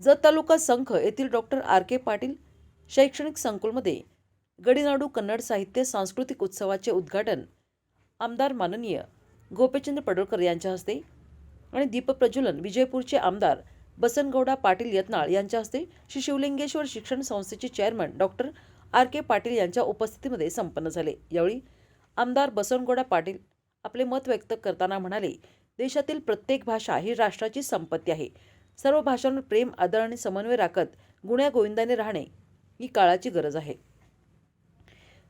जत तालुका संघ येथील doctor R. K. Patil शैक्षणिक संकुलमध्ये गडीनाडू कन्नड साहित्य सांस्कृतिक उत्सवाचे उद्घाटन आमदार माननीय गोपीचंद्र पडळकर यांच्या हस्ते आणि दीपप्रज्वलन विजयपूरचे आमदार बसनगौडा पाटील यत्नाळ यांच्या हस्ते श्री शिवलिंगेश्वर शिक्षण संस्थेचे chairman doctor R. K. Patil यांच्या उपस्थितीमध्ये संपन्न झाले. यावेळी आमदार बसनगौडा पाटील आपले मत व्यक्त करताना म्हणाले देशातील प्रत्येक भाषा ही राष्ट्राची संपत्ती आहे. सर्व भाषांवर प्रेम आदर आणि समन्वय राखत गुण्या गोविंदाने राहणे ही काळाची गरज आहे.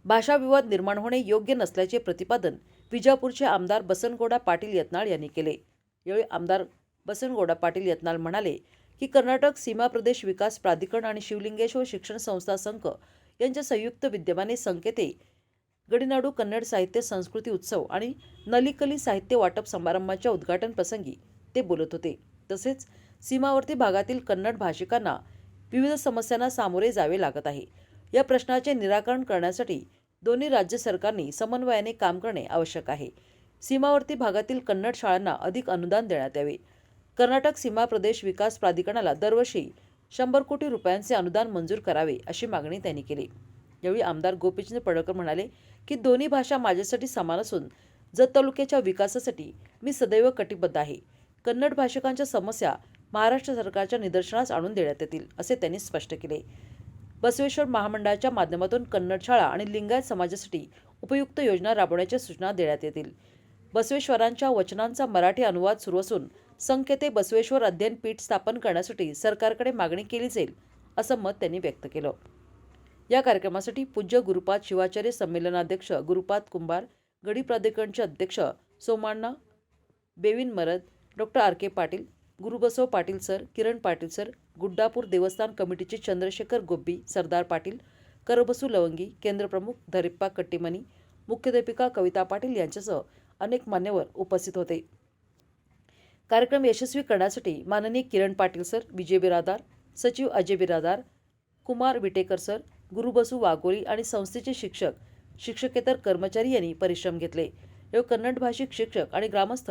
भाषाविवाद निर्माण होणे योग्य नसल्याचे प्रतिपादन विजापूरचे आमदार बसनगोडा पाटील यत्नाळ यांनी केले. यावेळी आमदार बसनगोडा पाटील यत्नाळ म्हणाले की कर्नाटक सीमा प्रदेश विकास प्राधिकरण आणि शिवलिंगेश्वर शिक्षण संस्था संघ यांच्या संयुक्त विद्यमाने संकेते गडीनाडू कन्नड साहित्य संस्कृती उत्सव आणि नलिकली साहित्य वाटप समारंभाच्या उद्घाटनप्रसंगी ते बोलत होते. तसेच सीमावर्ती भागातील कन्नड भाषिकांना विविध समस्यांना सामोरे जावे लागत आहे. या प्रश्नाचे निराकरण करण्यासाठी दोन्ही राज्य सरकारनी समन्वयाने काम करणे आवश्यक आहे. सीमावर्ती भागातील कन्नड शाळांना अधिक अनुदान देण्यात यावे. कर्नाटक सीमा प्रदेश विकास प्राधिकरणाला दरवर्षी शंभर कोटी रुपयांचे अनुदान मंजूर करावे अशी मागणी त्यांनी केली. यावेळी आमदार गोपीचंद पडळकर म्हणाले की दोन्ही भाषा माझ्यासाठी समान असून जत तालुक्याच्या विकासासाठी मी सदैव कटिबद्ध आहे. कन्नड भाषिकांच्या समस्या महाराष्ट्र सरकारच्या निदर्शनास आणून देण्यात येतील असे त्यांनी स्पष्ट केले. बसवेश्वर महामंडळाच्या माध्यमातून कन्नड शाळा आणि लिंगायत समाजासाठी उपयुक्त योजना राबवण्याच्या सूचना देण्यात येतील. बसवेश्वरांच्या वचनांचा मराठी अनुवाद सुरू असून संकेते बसवेश्वर अध्ययन पीठ स्थापन करण्यासाठी सरकारकडे मागणी केली जाईल असं मत त्यांनी व्यक्त केलं. या कार्यक्रमासाठी पूज्य गुरुपाद शिवाचार्य संमेलनाध्यक्ष गुरुपाद कुंभार गडी प्राधिकरणचे अध्यक्ष Somanna Bevinmarad doctor R K Patil Gurubasav Patil sir Kiran Patil sir Guddapur देवस्थान कमिटीचे चंद्रशेखर गोब्बी सरदार पाटील करबसू लवंगी केंद्रप्रमुख धरिप्पा कट्टीमनी मुख्याध्यापिका कविता पाटील यांच्यासह अनेक मान्यवर उपस्थित होते. कार्यक्रम यशस्वी करण्यासाठी माननीय किरण पाटील सर विजय बिरादार सचिव अजय बिरादार कुमार विटेकर सर गुरुबसू वाघोली आणि संस्थेचे शिक्षक शिक्षकेतर कर्मचारी यांनी परिश्रम घेतले. यावेळी कन्नड भाषिक शिक्षक आणि ग्रामस्थ